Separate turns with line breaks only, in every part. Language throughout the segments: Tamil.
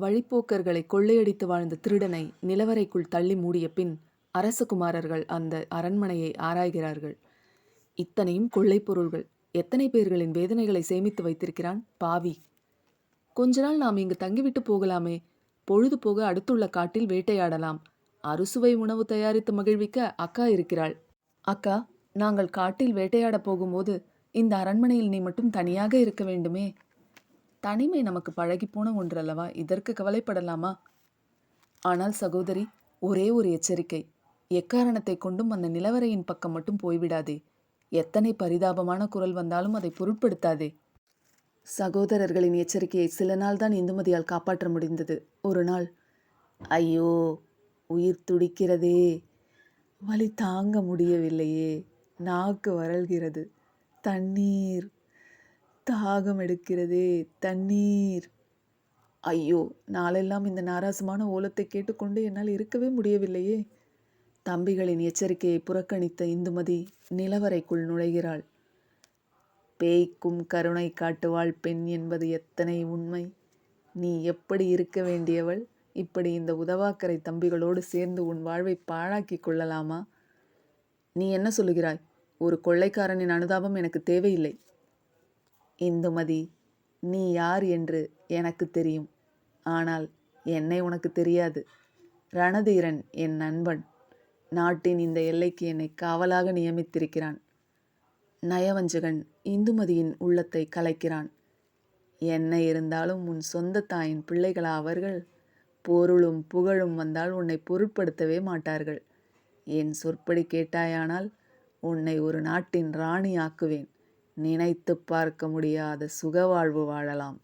வழிப்போக்கர்களை கொள்ளையடித்து வாழ்ந்த திருடனை நிலவறைக்குள் தள்ளி மூடிய பின் அரசகுமாரர்கள் அந்த அரண்மனையை ஆராய்கிறார்கள். இத்தனையும் கொள்ளைப் பொருள்கள். எத்தனை பேர்களின் வேதனைகளை சேமித்து வைத்திருக்கிறான் பாவி. கொஞ்ச நாள் நாம் இங்கு தங்கிவிட்டு போகலாமே. பொழுது போக அடுத்துள்ள காட்டில் வேட்டையாடலாம். அறுசுவை உணவு தயாரித்து மகிழ்விக்க அக்கா இருக்கிறாள். அக்கா நாங்கள் காட்டில் வேட்டையாடப் போகும்போது இந்த அரண்மனையில் நீ மட்டும் தனியாக இருக்க வேண்டுமே. தனிமை நமக்கு பழகிப்போன ஒன்றல்லவா? இதற்கு கவலைப்படலாமா? ஆனால் சகோதரி ஒரே ஒரு எச்சரிக்கை. எக்காரணத்தை கொண்டும் அந்த நிலவரையின் பக்கம் மட்டும் போய்விடாதே. எத்தனை பரிதாபமான குரல் வந்தாலும் அதை பொருட்படுத்தாதே. சகோதரர்களின் எச்சரிக்கையை சில நாள் தான் இந்துமதியால் காப்பாற்ற முடிந்தது. ஒரு நாள் ஐயோ உயிர் துடிக்கிறதே. வலி தாங்க முடியவில்லையே. நாக்கு வறள்கிறது தண்ணீர் தாகம் எடுக்கிறதே தண்ணீர். ஐயோ நாளெல்லாம் இந்த நாராசமான ஓலத்தை கேட்டுக்கொண்டு என்னால் இருக்கவே முடியவில்லையே. தம்பிகளின் எச்சரிக்கையை புறக்கணித்த இந்துமதி நிலவறைக்குள் நுழைகிறாள். பேய்க்கும் கருணை காட்டுவாள் பெண் என்பது எத்தனை உண்மை. நீ எப்படி இருக்க வேண்டியவள்? இப்படி இந்த உதவாக்கரை தம்பிகளோடு சேர்ந்து உன் வாழ்வை பாழாக்கி கொள்ளலாமா? நீ என்ன சொல்லுகிறாய்? ஒரு கொள்ளைக்காரனின் அனுதாபம் எனக்கு தேவையில்லை. இந்துமதி நீ யார் என்று எனக்கு தெரியும். ஆனால் என்னை உனக்கு தெரியாது. ரணதீரன் என் நண்பன். நாட்டின் இந்த எல்லைக்கு என்னை காவலாக நியமித்திருக்கிறான். நயவஞ்சகன் இந்துமதியின் உள்ளத்தை கலைக்கிறான். என்ன இருந்தாலும் உன் சொந்த தாயின் பிள்ளைகளா அவர்கள்? பொருளும் புகழும் வந்தால் உன்னை பொருட்படுத்தவே மாட்டார்கள். என் சொற்படி கேட்டாயானால் உன்னை ஒரு நாட்டின் ராணி ஆக்குவேன். நினைத்து பார்க்க முடியாத சுக வாழ்வு வாழலாம்.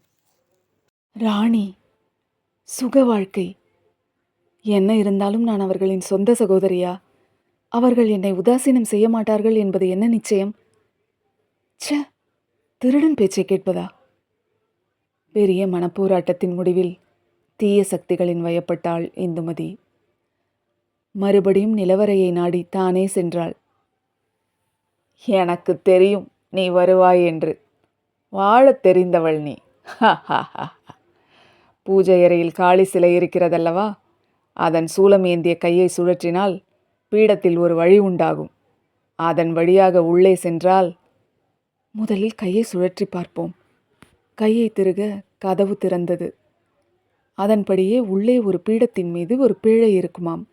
ராணி சுக வாழ்க்கை என்ன இருந்தாலும் நான் அவர்களின் சொந்த சகோதரியா? அவர்கள் என்னை உதாசீனம் செய்ய மாட்டார்கள் என்பது என்ன நிச்சயம்? ச திருடன் பேச்சை கேட்பதா? பெரிய மனப்போராட்டத்தின் முடிவில் தீய சக்திகளின் வயப்பட்டாள் இந்துமதி. மறுபடியும் நிலவரையை நாடி தானே சென்றாள். எனக்கு தெரியும். நீ வருவாய் என்று. வாழத் தெரிந்தவள் நீ. பூஜை அறையில் காளி சிலை இருக்கிறதல்லவா? அதன் சூலம் ஏந்திய கையை சுழற்றினால் பீடத்தில் ஒரு வழி உண்டாகும். அதன் வழியாக உள்ளே சென்றால் முதலில் கையை சுழற்றி பார்ப்போம். கையை திருக கதவு திறந்தது. அதன்படியே உள்ளே ஒரு பீடத்தின் மீது ஒரு பேழை இருக்குமாம்.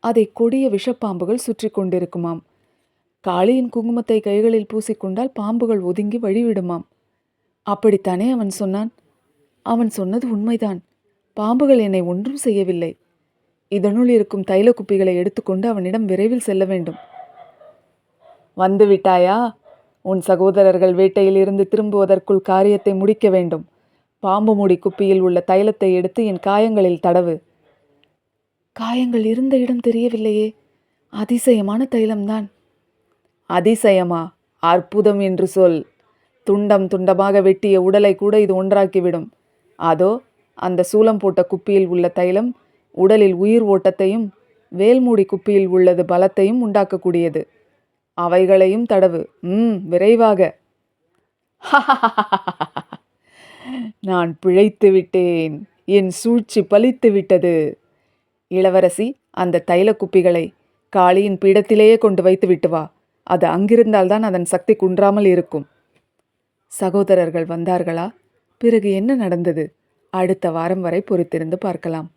அதை கொடிய விஷப்பாம்புகள் சுற்றி கொண்டிருக்குமாம். காளியின் குங்குமத்தை கைகளில் பூசிக்கொண்டால் பாம்புகள் ஒதுங்கி வழிவிடுமாம். அப்படித்தானே அவன் சொன்னான். அவன் சொன்னது உண்மைதான். பாம்புகள் என்னை ஒன்றும் செய்யவில்லை. இதனுள் இருக்கும் தைல குப்பிகளை எடுத்துக்கொண்டு அவனிடம் விரைவில் செல்ல வேண்டும். வந்து விட்டாயா உன் சகோதரர்கள் வேட்டையில் இருந்து திரும்புவதற்குள் காரியத்தை முடிக்க வேண்டும். பாம்பு மூடி குப்பியில் உள்ள தைலத்தை எடுத்து என் காயங்களில் தடவு. காயங்கள் இருந்த இடம் தெரியவில்லையே. அதிசயமான தைலம்தான். அதிசயமா? அற்புதம் என்று சொல். துண்டம் துண்டமாக வெட்டிய உடலை கூட இது ஒன்றாக்கிவிடும். அதோ அந்த சூலம் போட்ட குப்பியில் உள்ள தைலம் உடலில் உயிர் ஓட்டத்தையும் வேல்மூடி குப்பியில் உள்ளது பலத்தையும் உண்டாக்கக்கூடியது. அவைகளையும் தடவு. ம் விரைவாக. நான் பிழைத்து விட்டேன். என் சூழ்ச்சி பலித்து விட்டது. இளவரசி அந்த தைல குப்பிகளை காளியின் பீடத்திலேயே கொண்டு வைத்து விட்டு வா. அது அங்கிருந்தால்தான் அதன் சக்தி குன்றாமல் இருக்கும். சகோதரர்கள் வந்தார்களா? பிறகு என்ன நடந்தது? அடுத்த வாரம் வரை பொறுத்திருந்து பார்க்கலாம்.